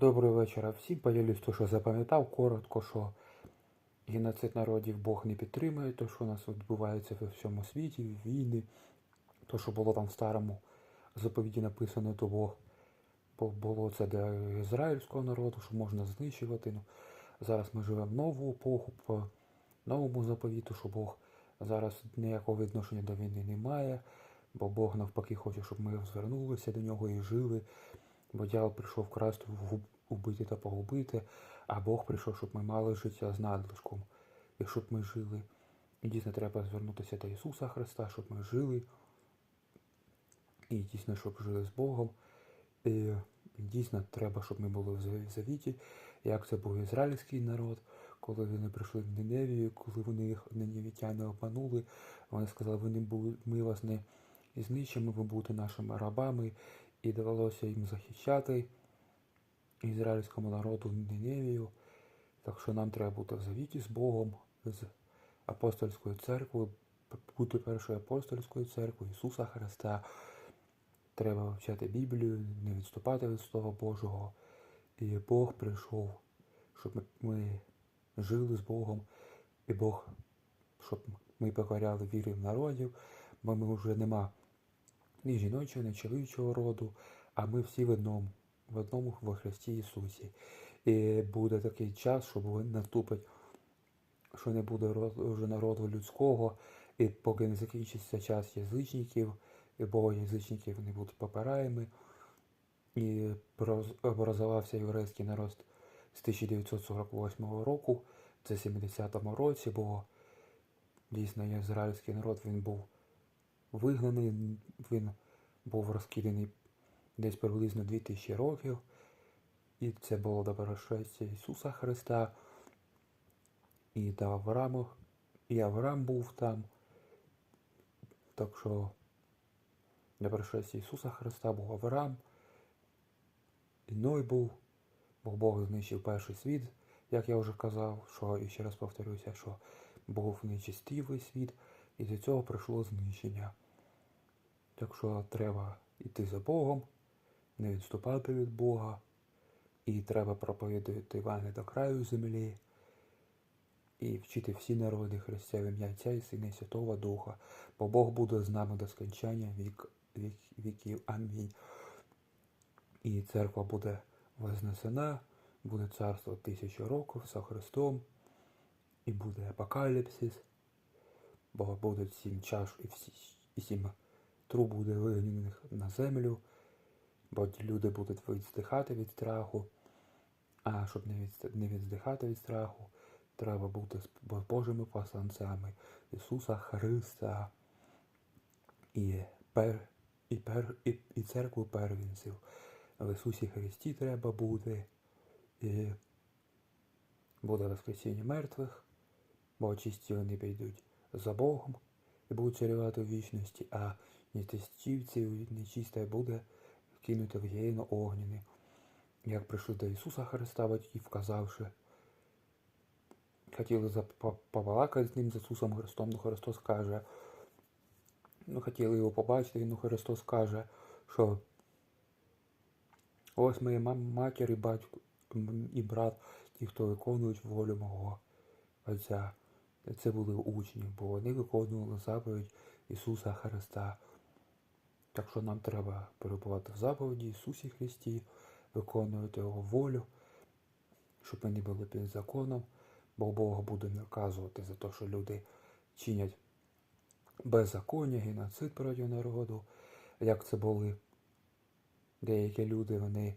Доброго вечора всім. Поділюсь, то, що запам'ятав коротко, що геноцид народів Бог не підтримує, то, що у нас відбувається в всьому світі, війни, то, що було там в старому заповіді написано, то Бог було це для ізраїльського народу, що можна знищувати. Ну, зараз ми живемо в нову епоху, по новому заповіту, що Бог зараз ніякого відношення до війни не має, бо Бог навпаки хоче, щоб ми звернулися до нього і жили. Бо дьявол прийшов красти, убити та погубити, а Бог прийшов, щоб ми мали життя з надлишком. І щоб ми жили. І дійсно треба звернутися до Ісуса Христа, щоб ми жили. І дійсно, щоб жили з Богом. І дійсно треба, щоб ми були в завіті, як це був ізраїльський народ, коли вони прийшли в Ниневію, коли вони їх ниневітяни обманули. Вони сказали, ви ми вас не знищимо, ви будете нашими рабами. І довелося їм захищати ізраїльському народу Ниневію. Так що нам треба бути в завіті з Богом, з апостольською церквою, бути першою апостольською церквою Ісуса Христа. Треба вивчати Біблію, не відступати від Слова Божого. І Бог прийшов, щоб ми жили з Богом, і Бог, щоб ми покоряли віри в народів, бо ми вже нема ні жіночого, ні чоловічого роду, а ми всі в одному, в одному во Христі Ісусі. І буде такий час, що наступить, що не буде вже народу людського, і поки не закінчиться час язичників, і богоязичників не будуть попираєми. І образувався єврейський народ з 1948 року, це 70-му році, бо дійсно ізраїльський народ він був вигнаний, він був розкиданий десь приблизно 2000 років. І це було до перешестя Ісуса Христа. І до Аврааму, і Авраам був там. Так що до перешестя Ісуса Христа був Авраам. І Ной був, бо Бог знищив перший світ, як я вже казав, що і ще раз повторюся, що був нечистивий світ, і до цього прийшло знищення. Так що треба йти за Богом, не відступати від Бога, і треба проповідувати Івана до краю землі, і вчити всі народи Христя в ім'я Отця і Сина і Святого Духа, бо Бог буде з нами до скончання вік, вік, віків. Амінь. І церква буде вознесена, буде царство тисячу років за Христом, і буде апокаліпсис, бо будуть сім чаш і всі і сім труб буде вигнаних на землю, бо люди будуть відздихати від страху. А щоб не, від, не відздихати від страху, треба бути з Божими посланцями Ісуса Христа і, пер, і, пер, і, і церкву первенців. В Ісусі Христі треба бути. І буде Воскресіння мертвих, бо чисті вони підуть за Богом і будуть царювати в вічності, а нечистівці нечисте буде кинуто в гієну огняне. Як прийшли до Ісуса Христа, батьки, вказавши, хотіли побалакати з ним, з Ісусом Христом, ну Христос каже, ну хотіли його побачити, ну Христос каже, що ось моя матір і батько і брат, ті, хто виконують волю мого Отця. Це були учні, бо вони виконували заповідь Ісуса Христа. Так що нам треба перебувати в заповіді Ісусі Христі, виконувати Його волю, щоб ми не були під законом, бо Бог буде наказувати за те, що люди чинять беззаконня, геноцид проти народу, як це були деякі люди, вони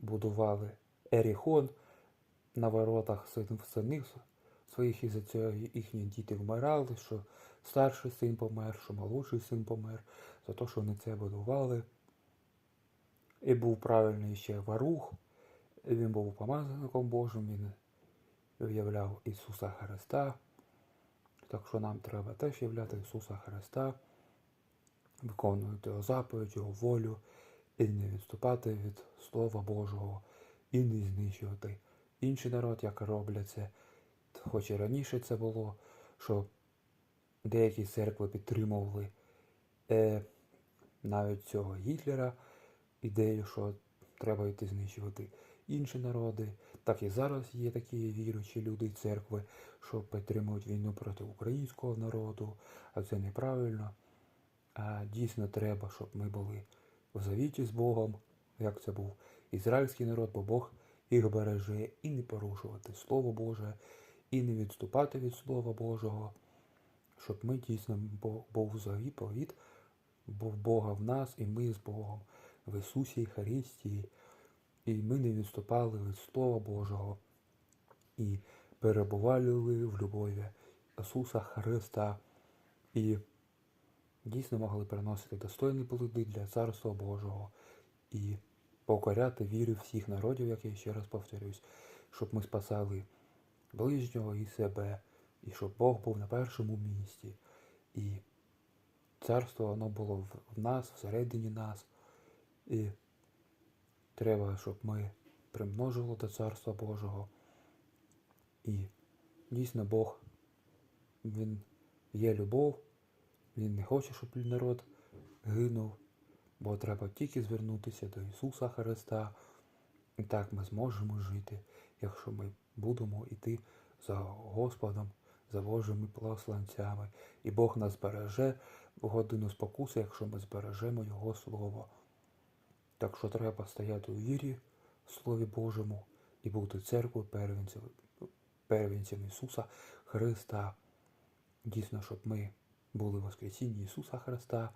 будували Еріхон на воротах син- синів своїх, і за цього їхні діти вмирали, що старший син помер, що молодший син помер, за те, що вони це будували. І був правильний ще Варух, він був помазаником Божим, він виявляв Ісуса Христа. Так що нам треба теж являти Ісуса Христа, виконувати Його заповідь, Його волю, і не відступати від Слова Божого, і не знищувати інший народ, як роблять це. Хоч і раніше це було, що деякі церкви підтримували е, навіть цього Гітлера, ідею, що треба йти знищувати інші народи. Так і зараз є такі віруючі люди церкви, що підтримують війну проти українського народу, а це неправильно. А дійсно треба, щоб ми були в завіті з Богом, як це був ізраїльський народ, бо Бог їх береже і не порушувати Слово Боже, і не відступати від Слова Божого, щоб ми дійсно бу- був заповіт, був Бога в нас, і ми з Богом в Ісусі Христі, і ми не відступали від Слова Божого і перебували в любові Ісуса Христа. І дійсно могли приносити достойні плоди для Царства Божого і покоряти віри всіх народів, як я ще раз повторюсь, щоб ми спасали ближнього і себе, і щоб Бог був на першому місці. І царство воно було в- нас, всередині нас. І треба, щоб ми примножили до Царства Божого. І дійсно Бог, Він є любов, Він не хоче, щоб народ гинув, бо треба тільки звернутися до Ісуса Христа. І так ми зможемо жити, якщо ми будемо йти за Господом, за Божими посланцями. І Бог нас береже в годину спокуси, якщо ми збережемо Його Слово. Так що треба стояти у вірі в Слові Божому і бути церквою первенців, первенцем Ісуса Христа. Дійсно, щоб ми були Воскресінні Ісуса Христа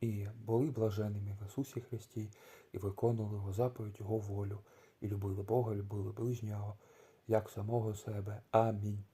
і були блаженними в Ісусі Христі і виконували Його заповідь, Його волю, і любили Бога, любили ближнього, як самого себе. Амінь.